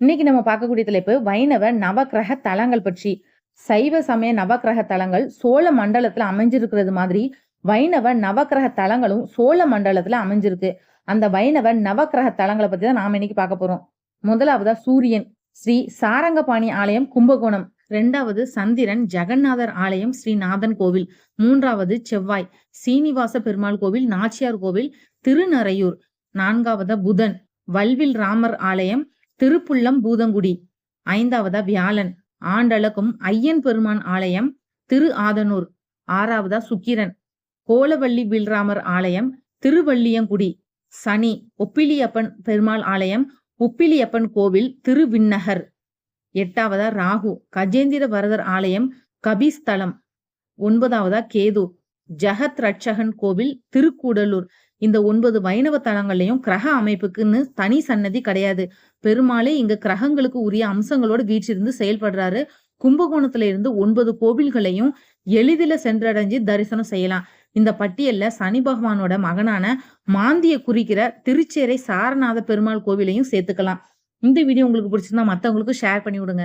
இன்னைக்கு நம்ம பார்க்கக்கூடிய தலைப்பு வைணவ நவக்கிரக தலங்கள் பற்றி. சைவ சமய நவக்கிரக தலங்கள் சோழ மண்டலத்துல அமைஞ்சிருக்கிறது மாதிரி வைணவ நவக்கிரக தலங்களும் சோழ மண்டலத்துல அமைஞ்சிருக்கு. அந்த வைணவ நவக்கிரக தலங்களை பத்தி தான் நாம இன்னைக்கு பார்க்க போறோம். முதலாவதா சூரியன் ஸ்ரீ சாரங்கபாணி ஆலயம் கும்பகோணம். ரெண்டாவது சந்திரன் ஜெகநாதர் ஆலயம் ஸ்ரீநாதன் கோவில். மூன்றாவது செவ்வாய் சீனிவாச பெருமாள் கோவில் நாச்சியார் கோவில் திருநறையூர். நான்காவது புதன் வல்வில் ராமர் ஆலயம் திருப்புள்ளம் பூதங்குடி. ஐந்தாவதா வியாழன். ஆண்டளக்கும் ஐயன் பெருமான் ஆலயம் திரு ஆதனூர். ஆறாவதா சுக்கிரன். கோலவள்ளி வில்ராமர் ஆலயம் திருவள்ளியங்குடி. சனி ஒப்பிலியப்பன் பெருமாள் ஆலயம் உப்பிலியப்பன் கோவில் திருவிண்ணகர். எட்டாவதா ராகு. கஜேந்திர வரதர் ஆலயம் கபிஸ்தலம். ஒன்பதாவதா கேது. ஜெகத் ரட்சகன் கோவில் திருக்கூடலூர். இந்த ஒன்பது வைணவ தலங்கள்லையும் கிரக அமைப்புக்குன்னு தனி சன்னதி கிடையாது. பெருமாளே இங்க கிரகங்களுக்கு உரிய அம்சங்களோட வீற்றிருந்து செயல்படுறாரு. கும்பகோணத்துல இருந்து ஒன்பது கோவில்களையும் எளிதில சென்றடைஞ்சு தரிசனம் செய்யலாம். இந்த பட்டியல்ல சனி பகவானோட மகனான மாந்திய குறிக்கிற திருச்சேரை சாரநாத பெருமாள் கோவிலையும் சேர்த்துக்கலாம். இந்த வீடியோ உங்களுக்கு பிடிச்சிருந்தா மத்தவங்களுக்கு ஷேர் பண்ணி விடுங்க.